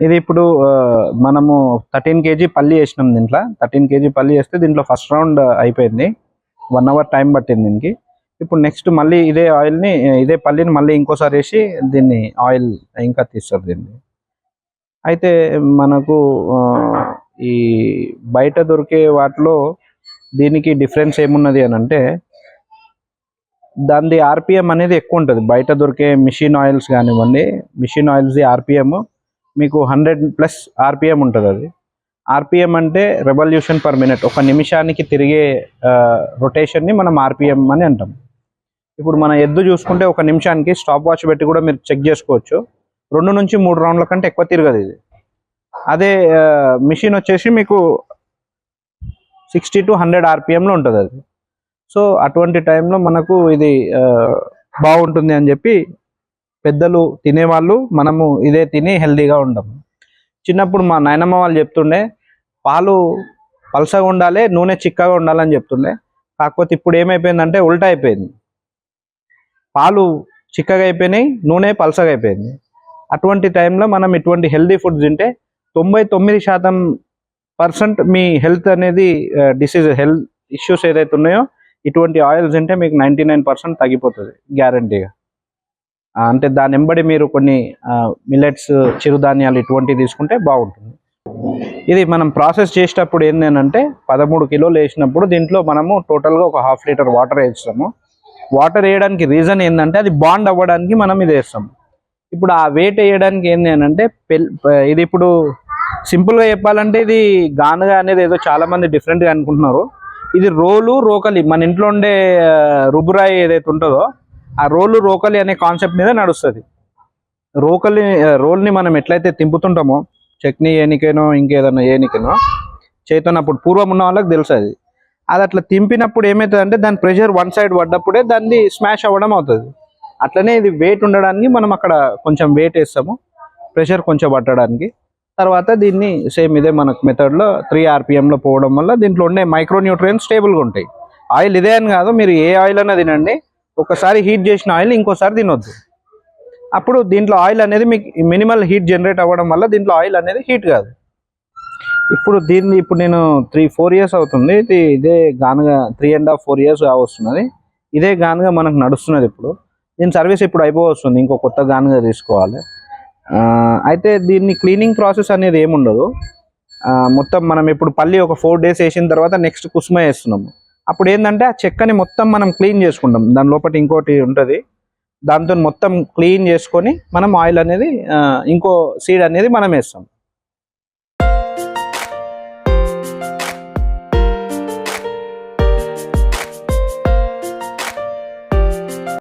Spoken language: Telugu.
ఇది ఇప్పుడు మనము థర్టీన్ కేజీ పల్లి వేసినాం దీంట్లో. థర్టీన్ కేజీ పల్లి వేస్తే దీంట్లో ఫస్ట్ రౌండ్ అయిపోయింది. వన్ అవర్ టైం పట్టింది దీనికి. ఇప్పుడు నెక్స్ట్ మళ్ళీ ఇదే ఆయిల్ని ఇదే పల్లిని మళ్ళీ ఇంకోసారి వేసి దీన్ని ఆయిల్ ఇంకా తీస్తారు దీన్ని. అయితే మనకు ఈ బయట దొరికే వాటిలో దీనికి డిఫరెన్స్ ఏమున్నది అని అంటే దానిది ఆర్పిఎం అనేది ఎక్కువ ఉంటుంది. బయట దొరికే మిషన్ ఆయిల్స్ కానివ్వండి మిషన్ ఆయిల్స్ది ఆర్పిఎం మీకు హండ్రెడ్ ప్లస్ ఆర్పిఎం ఉంటుంది అది. ఆర్పిఎం అంటే రెవల్యూషన్ పర్ మినిట్. ఒక నిమిషానికి తిరిగే రొటేషన్ని మనం ఆర్పిఎం అని అంటాం. ఇప్పుడు మన ఎద్దు చూసుకుంటే ఒక నిమిషానికి స్టాప్ వాచ్ పెట్టి కూడా మీరు చెక్ చేసుకోవచ్చు. రెండు నుంచి మూడు రౌండ్ల కంటే ఎక్కువ తిరగదు ఇది. అదే మిషన్ వచ్చేసి మీకు సిక్స్టీ టు హండ్రెడ్ ఆర్పిఎంలో ఉంటుంది అది. సో అటువంటి టైంలో మనకు ఇది బాగుంటుంది అని చెప్పి పెద్దలు తినేవాళ్ళు మనము ఇదే తిని హెల్దీగా ఉంటాము చిన్నప్పుడు మా నాయనమ్మ వాళ్ళు చెప్తుండే పాలు పలసగా ఉండాలి నూనె చిక్కగా ఉండాలని చెప్తుండే. కాకపోతే ఇప్పుడు ఏమైపోయిందంటే ఉల్టా అయిపోయింది. పాలు చిక్కగా అయిపోయినాయి నూనె పలసగా అయిపోయింది. అటువంటి టైంలో మనం ఇటువంటి హెల్దీ ఫుడ్ తింటే తొంభై తొమ్మిది శాతం పర్సెంట్ మీ హెల్త్ అనేది డిసీజ్ హెల్త్ ఇష్యూస్ ఏదైతే ఉన్నాయో ఇటువంటి ఆయిల్స్ తింటే మీకు నైంటీ నైన్ పర్సెంట్ తగ్గిపోతుంది గ్యారంటీగా. అంటే దాని వెంబడి మీరు కొన్ని మిల్లెట్స్ చిరుధాన్యాలు ఇటువంటివి తీసుకుంటే బాగుంటుంది. ఇది మనం ప్రాసెస్ చేసేటప్పుడు ఏంటంటే పదమూడు కిలోలు వేసినప్పుడు దీంట్లో మనము టోటల్గా ఒక హాఫ్ లీటర్ వాటర్ వేస్తాము. వాటర్ వేయడానికి రీజన్ ఏంటంటే అది బాండ్ అవ్వడానికి మనం ఇది వేస్తాం ఇప్పుడు ఆ వెయిట్ వేయడానికి ఏంది అంటే ఇది ఇప్పుడు సింపుల్గా చెప్పాలంటే ఇది గానుగా అనేది ఏదో చాలా మంది డిఫరెంట్గా అనుకుంటున్నారు. ఇది రోలు రోకలి మన ఇంట్లో ఉండే రుబురాయి ఏదైతే ఉంటుందో ఆ రోలు రోకలి అనే కాన్సెప్ట్ మీద నడుస్తుంది. రోకలి రోల్ని మనం ఎట్లయితే తింపుతుంటామో చట్నీ ఏనికేనో ఇంకేదన్నా ఏనికేనో చేతున్నప్పుడు అప్పుడు పూర్వం ఉన్న వాళ్ళకి తెలుసు అది అది అట్లా తింపినప్పుడు ఏమవుతుంది అంటే దాని ప్రెషర్ వన్ సైడ్ పడ్డప్పుడే దాన్ని స్మాష్ అవ్వడం అవుతుంది. అట్లనే ఇది వెయిట్ ఉండడానికి మనం అక్కడ కొంచెం వెయిట్ వేస్తాము ప్రెషర్ కొంచెం పట్టడానికి. తర్వాత దీన్ని సేమ్ ఇదే మనకు మెథడ్లో త్రీ ఆర్పిఎంలో పోవడం వల్ల దీంట్లో ఉండే మైక్రో న్యూట్రియన్స్ స్టేబుల్గా ఉంటాయి. ఆయిల్ ఇదే అని కాదు మీరు ఏ ఆయిల్ అయినా తినండి ఒకసారి హీట్ చేసిన ఆయిల్ ఇంకోసారి తినొద్దు. అప్పుడు దీంట్లో ఆయిల్ అనేది మీకు మినిమల్ హీట్ జనరేట్ అవ్వడం వల్ల దీంట్లో ఆయిల్ అనేది హీట్ కాదు. ఇప్పుడు దీన్ని ఇప్పుడు నేను త్రీ ఫోర్ ఇయర్స్ అవుతుంది. ఇది ఇదే గానుగా three and half four years వస్తున్నది ఇదే గానుగా మనకు నడుస్తున్నది ఇప్పుడు. దీని సర్వీస్ ఇప్పుడు అయిపోవస్తుంది. ఇంకో కొత్త గానుగా తీసుకోవాలి. అయితే దీన్ని క్లీనింగ్ ప్రాసెస్ అనేది ఏముండదు. మొత్తం మనం ఇప్పుడు పల్లి ఒక ఫోర్ డేస్ వేసిన తర్వాత నెక్స్ట్ కుసుమ వేస్తున్నాము. అప్పుడు ఏంటంటే ఆ చెక్కని మొత్తం మనం క్లీన్ చేసుకుంటాం. దాని లోపల ఇంకోటి ఉంటుంది. దాంతో మొత్తం క్లీన్ చేసుకొని మనం ఆయిల్ అనేది ఇంకో సీడ్ అనేది మనం వేస్తాం.